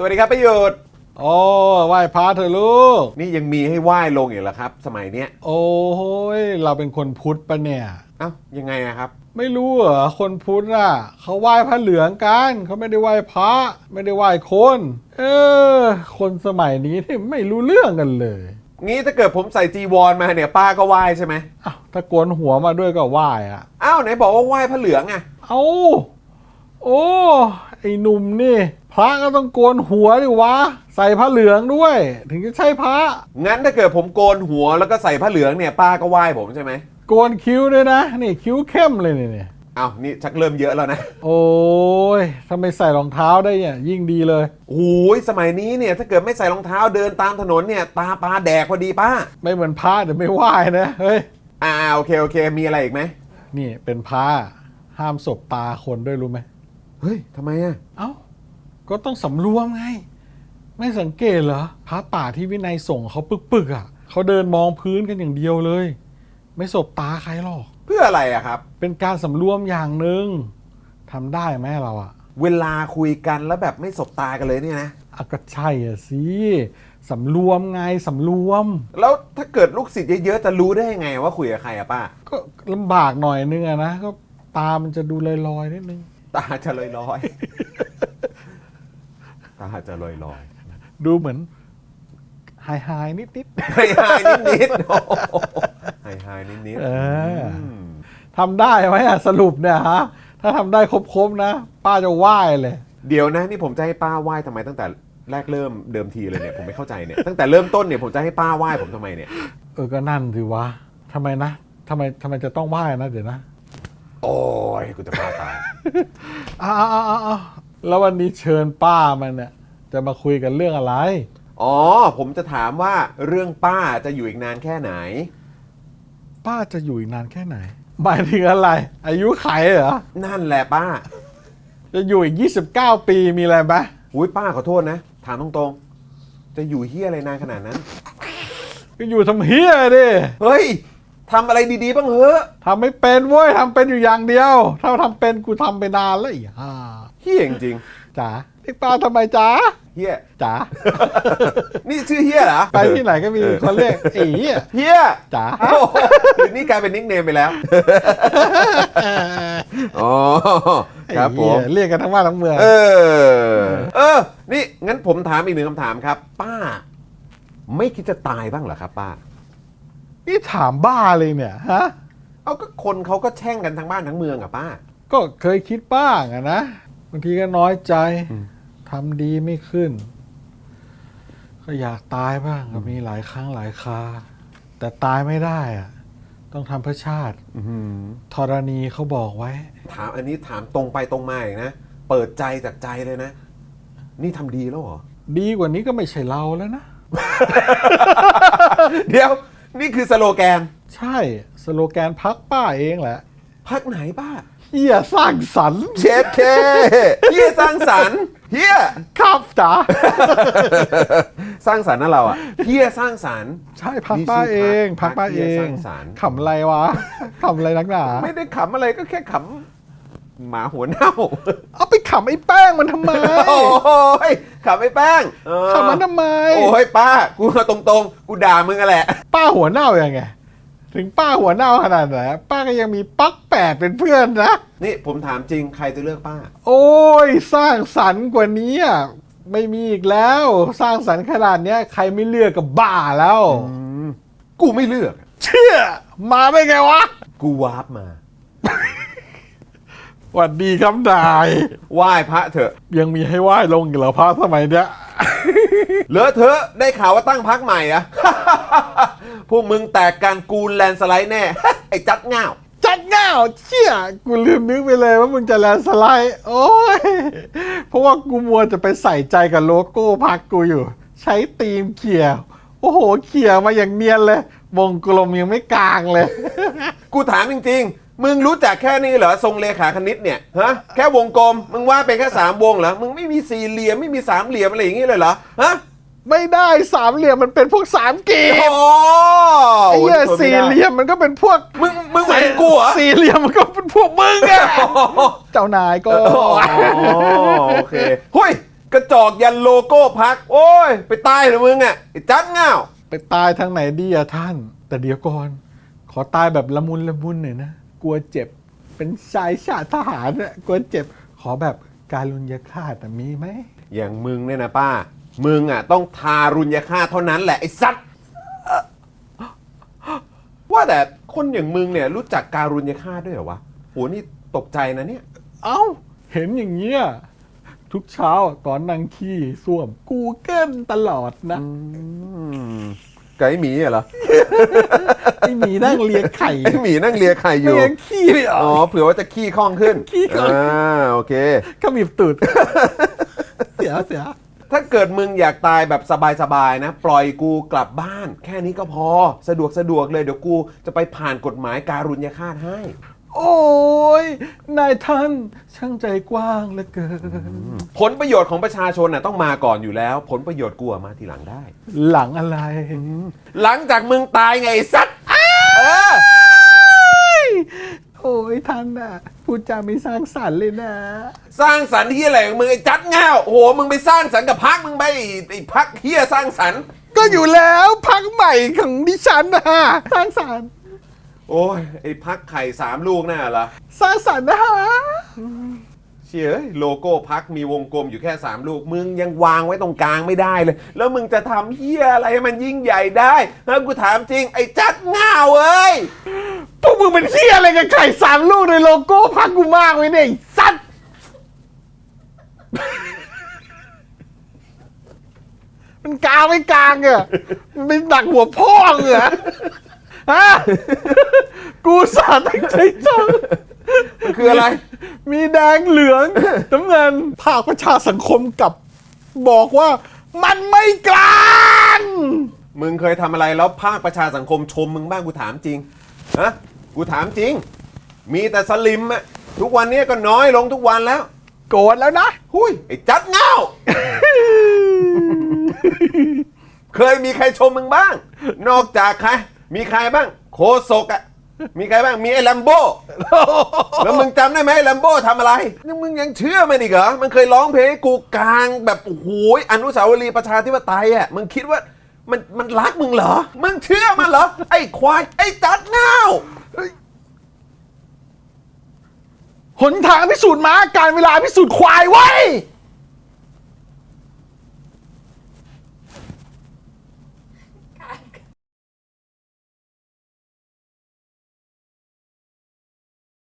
สวัสดีครับประโยชน์โอ้ไหว้พระเถอะลูก นี่ยังมีให้ไหว้ลงอีกเหรอครับ สมัยเนี้ยโอ้ยเราเป็นคนพุทธปะเนี่ย เอ้ายังไงอะครับไม่รู้เหรอคนพุทธอะเขาไหว้พระเหลืองกันเขาไม่ได้ไหว้พระ ไม่ได้ไหว้คน เออ คนสมัยนี้ที่ไม่รู้เรื่องกันเลยงี้ถ้าเกิดผมใส่จีวรมาเนี่ยป้าก็ไหว้ใช่ไหมอ้าวถ้าโกนหัวมาด้วยก็ไหว้อะอ้าวไหนบอกว่าไหว้พระเหลืองอะ เอาโอ้ ไอ้หนุ่มนี่ พระก็ต้องโกนหัวดิวะ ใส่พระเหลืองด้วย ถึงจะใช่พระ งั้นถ้าเกิดผมโกนหัวแล้วก็ใส่ผ้าเหลืองเนี่ยป้าก็ไหว้ผมใช่ไหมโกนคิ้วด้วยนะ นี่คิ้วเข้มเลยเนี่ย อ้าวนี่ชักเริ่มเยอะแล้วนะโอ้ยถ้าไม่ใส่รองเท้าได้เนี่ยยิ่งดีเลย โอ้ยสมัยนี้เนี่ยถ้าเกิดไม่ใส่รองเท้าเดินตามถนนเนี่ยตาปลาแดกพอดีป้า ไม่เหมือนพระเดี๋ยวไม่ไหว้นะ เฮ้ย อ่าโอเคโอเค มีอะไรอีกไหม นี่เป็นพระห้ามสบตาคนด้วยรู้ไหม เฮ้ยทำไมอะเอ้า ก็ต้องสำรวมไง ไม่สังเกตเหรอพระป่าที่วินัยส่งเขาปึกๆอะเขาเดินมองพื้นกันอย่างเดียวเลย ไม่สบตาใครหรอก เพื่ออะไรอะครับ เป็นการสำรวมอย่างหนึ่งทำได้ไหมเราอะเวลาคุยกันแล้วแบบไม่สบตากันเลยเนี่ยนะอะก็ใช่อะสิสำรวมไงสำรวม แล้วถ้าเกิดลูกศิษย์เยอะๆ จะรู้ได้ยังไงว่าคุยกับใครอะป้า ก็ลำบากหน่อยนึงอะนะก็ตามันจะดูลอยๆนิดนึง ตาจะลอยลอยๆตาจะลอยลอยดูเหมือนไฮไฮนิดนิด ๆหายหายนิดนิดๆโอ้โหหายหายนิดนิดๆเออ มทำได้ไหมอะสรุปเนี่ยฮะ ถ้าทำได้ครบๆนะ ป้าจะไหว้เลย เดี๋ยวนะนี่ผมจะให้ป้าไหว้ทำไมตั้งแต่แรกเริ่มเดิมทีเลยเนี่ยผมไม่เข้าใจเนี่ยตั้งแต่เริ่มต้นเนี่ยผมจะให้ป้าไหว้ผมทำไมเนี่ย เออก็นั่นสิวะทำไมนะทำไมทำไมจะต้องไหว้นะ เดี๋ยวนะ โอ้ยกูจะบ้าตาย อ้าวอ้าวอ้าวอ้าวแล้ววันนี้เชิญป้ามันเนี่ยจะมาคุยกันเรื่องอะไร อ๋อ ผมจะถามว่าเรื่องป้าจะอยู่อีกนานแค่ไหน ป้าจะอยู่อีกนานแค่ไหนหมายถึงอะไร อายุไขเหรอ นั่นแหละป้าจะอยู่อีก 29 ปีมีอะไรไหมอุ้ยป้าขอโทษนะ ถามตรงๆ จะอยู่เฮียอะไรนานขนาดนั้น ก็อยู่ทำเฮียดิ เฮ้ย ทำอะไรดีๆ บ้างเหอะทำไม่เป็นเว้ยทำเป็นอยู่อย่างเดียว ถ้าทำเป็นกูทำไปนานแล้วอีห่าเฮียจริงจ๋าเรียกป้าทำไมจ๋าๆเฮียจ๋า นี่ชื่อเฮียเหรอไปที่ไหนก็มีคนเรียกไอ้เหี้ยเฮียจ๋าโอ้โหหรือนี่กลายเป็นนิกเนมไปแล้ว อ๋อครับผมไอ้เหี้ยเรียกกันทั้งบ้านทั้งเมืองเออ เออ นี่ งั้นผมถามอีกหนึ่งคำถามครับ ป้า ไม่คิดจะตายบ้างเหรอครับ ป้า นี่ถามบ้าเลยเนี่ยฮะเอาก็คนเขาก็แช่งกันทั้งบ้านทั้งเมืองอะป้า ก็เคยคิดบ้างอะนะบางทีก็น้อยใจอืม ทำดีไม่ขึ้น ก็อยากตายบ้างก็มีหลายครั้งหลายคราแต่ตายไม่ได้อะต้องทำเพื่อชาติอื้อหือธรณีเขาบอกไว้ ถามอันนี้ถามตรงไปตรงมาอีกนะ เปิดใจจากใจเลยนะ นี่ทำดีแล้วเหรอ ดีกว่านี้ก็ไม่ใช่เราแล้วนะ เดี๋ยว นี่คือสโลแกนใช่สโลแกนพักป้าเองแหละพักไหนป้าเฮียสร้างสรรค์เชฟเคเฮียสร้างสรรค์เฮียครับจ๋าสร้างสรรค์นะเราอะเฮียสร้างสรรค์ ใช่พักป้าเองพักป้าเอเฮียสงร้างสรรค์ ขำอะไรวะขำอะไรนักหนา ไม่ได้ขำอะไรก็แค่ขำ หมาหัวเน่าเอาไปขำไอ้แป้งมันทำไมโอ้ยขำไอ้แป้งเออขำมันทำไม โอ้ยป้า กูเอาตรงๆ กูด่ามึงอะแหละ ป้าหัวเน่ายังไง ถึงป้าหัวเน่าขนาดไหนป้าก็ยังมีปักแปดเป็นเพื่อนนะ นี่ผมถามจริงใครจะเลือกป้า โอ้ย สร้างสรรค์กว่านี้อะไม่มีอีกแล้ว สร้างสรรค์ขนาดเนี้ยใครไม่เลือกกับบ้าแล้ว กูไม่เลือก เชื่อ มาได้ไงวะ กูวาร์ปมา หวัดดีครับนายไหว้พระเถอะ ยังมีให้ไหว้ลงอีกเหรอพระสมัยเนี้ย เหลือเถอะได้ข่าวว่าตั้งพักใหม่อะ พวกมึงแตกการกูนแลนด์สไลด์แน่ ไอ้จัดง่าว จัดง่าวเชี่ยกูลืมนึกไปเลยว่ามึงจะแลนด์สไลด์ โอ้ย เพราะว่ากูมัวจะไปใส่ใจกับโลโก้พักกูอยู่ ใช้ตีมเขี่ยโอ้โห เขี่ยมาอย่างเนียนเลย วงกลมยังไม่กลางเลย กูถามจริงๆ มึงรู้จักแค่นี้เหรอทรงเลขาคณิตเนี่ยฮะแค่วงกลม มึงว่าดไปแค่สามวงเหรอมึงไม่มีสี่เหลี่ยมไม่มีสามเหลี่ยมอะไรอย่างงี้เลยเหรอฮะไม่ได้สามเหลี่ยมมันเป็นพวกสามกีบโอ้ไอ้เหี้ยทนไม่สี่ได้เหลี่ยมมันก็เป็นพวกมึงมึงหมายถึงกูเหรอสี่เหลี่ยมมันก็เป็นพวกมึงอะเจ้านายก็อ๋อโอเคหุ้ยกระจอกยันโลโก้พัก โอ้ย ไปตายเถอะมึงอะไอ้จัดเง่าไปตายทางไหนดีอะท่าน แต่เดี๋ยวก่อน ขอตายแบบละมุนละมุนหน่อยนะ กลัวเจ็บ เป็นชายชาติทหารเนี่ยกลัวเจ็บ ขอแบบการุญยฆาตอะมีไหม อย่างมึงเนี่ยนะป้า มึงอะต้องทารุณยฆาตเท่านั้นแหละไอ้สัตว์ว่าแต่คนอย่างมึงเนี่ยรู้จักการุณยฆาตด้วยเหรอวะโหนี่ตกใจนะเนี่ย เอ้า เห็นอย่างเงี้ย ทุกเช้าตอนนั่งขี้ส้วม กูเกิลตลอดนะ ไก่หมีเหรอไอหมีนั่งเลียไข่ไอหมีนั่งเลียไข่อยู่เลียขี้ไม่ออ๋ออกเผื่อว่าจะขี้คล่องขึ้นขี้คล่องอ่าโอเคขมิบตูดเสียเสียถ้าเกิดมึงอยากตายแบบสบายๆนะ ปล่อยกูกลับบ้าน แค่นี้ก็พอ สะดวกสะดวกเลยเดี๋ยวกูจะไปผ่านกฎหมายการุญยฆาตให้ โอ้ยนายท่านช่างใจกว้างเหลือเกิน ผลประโยชน์ของประชาชนน่ะต้องมาก่อนอยู่แล้ว ผลประโยชน์กูอะมาทีหลังได้ หลังอะไร หลังจากมึงตายไงไอ้สัตว์เออโอ้ยท่านน่ะพูดจาไม่สร้างสรรค์เลยนะ สร้างสรรค์ที่อะไรของมึงไอ้จัดเง่าโอ้โหมึงไปสร้างสรรค์กับพักมึงไปไอ้พักเฮียสร้างสรรค์ ก็อยู่แล้วพักใหม่ของดิฉันนะสร้างสรรค์ โอ้ยไอ้พักไข่สามลูกน่ะเหรอสร้างสรรค์นะฮะเชี่ยเอ้ยโลโก้พักมีวงกลมอยู่แค่3ลูก มึงยังวางไว้ตรงกลางไม่ได้เลย แล้วมึงจะทำเฮียอะไรให้มันยิ่งใหญ่ได้ฮะกูถามจริง ไอ้จัดง่าวเอ้ย พวกมึงเป็นเที่ยอะไรกับไข่สามลูกในโลโก้พักกูมากไว้เนี่ยไอ้สัตว์มันกลางไม่กลางอะมันเป็นดักหัวพ่องเหรอ ฮะกูสาตั้งใจจังมันคืออะไร มีแดงเหลืองน้ำเงินภาคประชาสังคมกลับ บอกว่ามันไม่กลาง มึงเคยทำอะไรแล้วภาคประชาสังคมชมมึงบ้างกูถามจริงฮะกูถามจริง มีแต่สลิมอะทุกวันนี้ก็น้อยลงทุกวันแล้ว โกรธแล้วนะ หุยไอ้จัดเง่าเคยมีใครชมมึงบ้าง นอกจากใคร มีใครบ้างโคศกอะมีใครบ้างมีไอ้แลมโบ้แล้วมึงจำได้ไหมแลมโบ้ทำอะไรนี่มึงยังเชื่อมันอีกเหรอมันเคยร้องเพลงให้กูกลางแบบโอ้โหอนุสาวรีย์ประชาธิปไตยอะมึงคิดว่ามันมันรักมึงเหรอ มึงเชื่อมันเหรอ ไอ้ควาย ไอ้จัดเง่าหนทางพิสูจน์ม้าการเวลาพิสูจน์ควายไว้ย